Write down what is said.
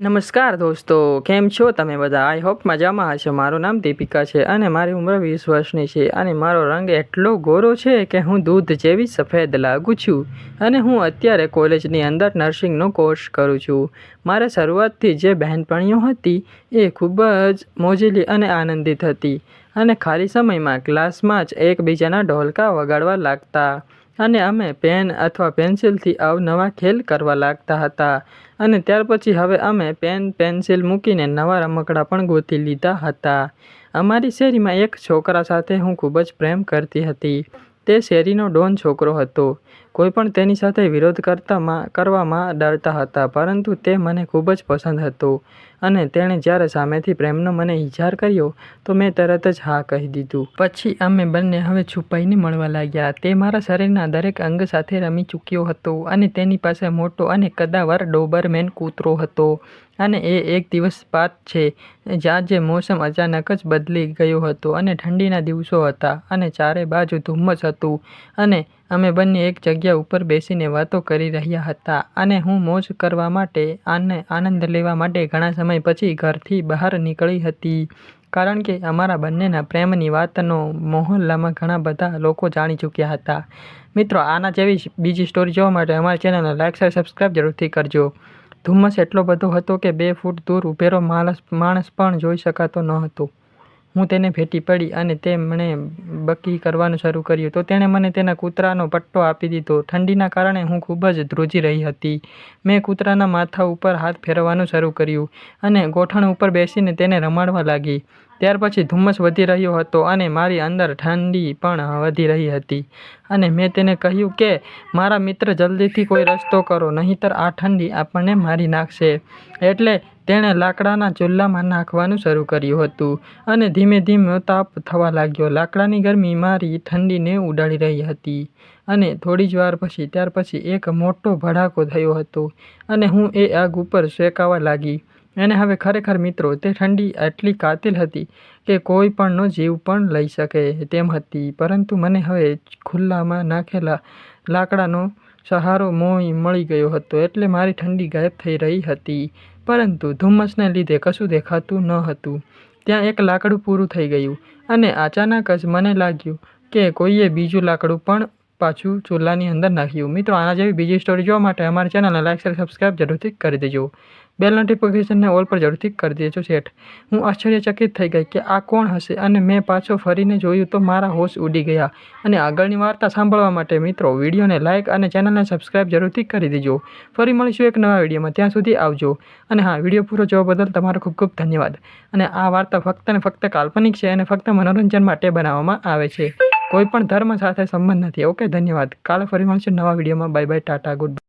નમસ્કાર દોસ્તો, કેમ છો તમે બધા? આઈ હોપ મજામાં હશો. મારું નામ દીપિકા છે અને મારી ઉંમર વીસ વર્ષની છે અને મારો રંગ એટલો ગોરો છે કે હું દૂધ જેવી સફેદ લાગુ છું અને હું અત્યારે કોલેજની અંદર નર્સિંગનો કોર્સ કરું છું. મારે શરૂઆતથી જે બહેનપણીઓ હતી એ ખૂબ જ મોજીલી અને આનંદિત હતી અને ખાલી સમયમાં ક્લાસમાં જ એકબીજાના ઢોલકા વગાડવા લાગતા. અને અમે પેન અથવા પેન્સિલથી અવનવા ખેલ કરવા લાગતા હતા. અને ત્યાર પછી હવે અમે પેન, પેન્સિલ મૂકીને નવા રમકડા પણ ગોતી લીધા હતા. અમારી શેરીમાં એક છોકરા સાથે હું ખૂબ જ પ્રેમ કરતી હતી. તે શેરીનો ડોન છોકરો હતો. કોઈ પણ તેની સાથે વિરોધ કરતામાં, કરવામાં ડરતા હતા, પરંતુ તે મને ખૂબ જ પસંદ હતો. અને તેણે જ્યારે સામેથી પ્રેમનો મને ઇજહાર કર્યો, તો મેં તરત જ હા કહી દીધું. પછી અમે બંને હવે છુપાઈને મળવા લાગ્યા. તે મારા શરીરના દરેક અંગ સાથે રમી ચૂક્યો હતો અને તેની પાસે મોટો અને કદાવર ડોબરમેન કૂતરો હતો. અને એ એક દિવસ બાદ છે, જ્યાં જે મોસમ અચાનક જ બદલી ગયો હતો અને ઠંડીના દિવસો હતા અને ચારે બાજુ ધુમ્મસ હતું. અને અમે બંને એક જગ્યા ઉપર બેસીને વાતો કરી રહ્યા હતા અને હું મોજ કરવા માટે આને આનંદ લેવા માટે ઘણા સમય પછી ઘરથી બહાર નીકળી હતી. કારણ કે અમારા બંનેના પ્રેમની વાતનો મહોલ્લામાં ઘણા બધા લોકો જાણી ચૂક્યા હતા. મિત્રો, આના જેવી બીજી સ્ટોરી જોવા માટે અમારી ચેનલને લાઇક શેર સબસ્ક્રાઈબ જરૂરથી કરજો. ધુમ્મસ એટલો બધો હતો કે બે ફૂટ દૂર ઉભેરો માણસ માણસ પણ જોઈ શકાતો ન હતો. હું તેને ભેટી પડી અને તેમણે બકી કરવાનું શરૂ કર્યું. તો તેણે મને તેના કૂતરાનો પટ્ટો આપી દીધો. ઠંડીના કારણે હું ખૂબ જ ધ્રુજી રહી હતી. મેં કૂતરાના માથા ઉપર હાથ ફેરવવાનું શરૂ કર્યું અને ગોઠણ ઉપર બેસીને તેને રમાડવા લાગી. ત્યાર પછી ધુમ્મસ વધી રહ્યો હતો અને મારી અંદર ઠંડી પણ વધી રહી હતી. અને મેં તેને કહ્યું કે, મારા મિત્ર જલ્દીથી કોઈ રસ્તો કરો, નહીંતર આ ઠંડી આપણને મારી નાખશે. એટલે તેણે લાકડાના ચૂલામાં નાખવાનું શરૂ કર્યું હતું અને ધીમે ધીમે તાપ થવા લાગ્યો. લાકડાની ગરમી મારી ઠંડીને ઉડાડી રહી હતી અને થોડી જ વાર પછી, ત્યાર પછી એક મોટો ભડાકો થયો હતો અને હું એ આગ ઉપર શેકાવા લાગી. અને હવે ખરેખર મિત્રો, તે ઠંડી એટલી કાતિલ હતી કે કોઈ પણનો જીવ પણ લઈ શકે તેમ હતી. પરંતુ મને હવે ખુલ્લામાં નાખેલા લાકડાનો સહારો મોય મળી ગયો હતો એટલે મારી ઠંડી ગાયબ થઈ રહી હતી. પરંતુ ધુમ્મસને લીધે કશું દેખાતું ન હતું. ત્યાં એક લાકડું પૂરું થઈ ગયું અને અચાનક જ મને લાગ્યું કે કોઈએ બીજું લાકડું પણ પાછું ચૂલાની અંદર નાખ્યું મિત્રો, આના જેવી બીજી સ્ટોરી જોવા માટે અમારી ચેનલને લાઇક શેર સબસ્ક્રાઇબ જરૂરથી કરી દેજો. બેલ નોટિફિકેશનને ઓલ પર જરૂરથી કરી દેજો સેટ હું આશ્ચર્યચકિત થઈ ગઈ કે આ કોણ હશે? અને મેં પાછો ફરીને જોયું તો મારા હોશ ઉડી ગયા. અને આગળની વાર્તા સાંભળવા માટે મિત્રો વિડીયોને લાઇક અને ચેનલને સબસ્ક્રાઇબ જરૂરથી કરી દેજો. ફરી મળીશું એક નવા વિડીયોમાં ત્યાં સુધી આવજો. અને હા વીડિયો પૂરો જોવા બદલ તમારો ખૂબ ખૂબ ધન્યવાદ. અને આ વાર્તા ફક્ત ને ફક્ત કાલ્પનિક છે અને ફક્ત મનોરંજન માટે બનાવવામાં આવે છે. કોઈ પણ ધર્મ સાથે સંબંધ નથી. ઓકે ધન્યવાદ. કાલે ફરી મળશે નવા વિડીયોમાં. Bye bye tata good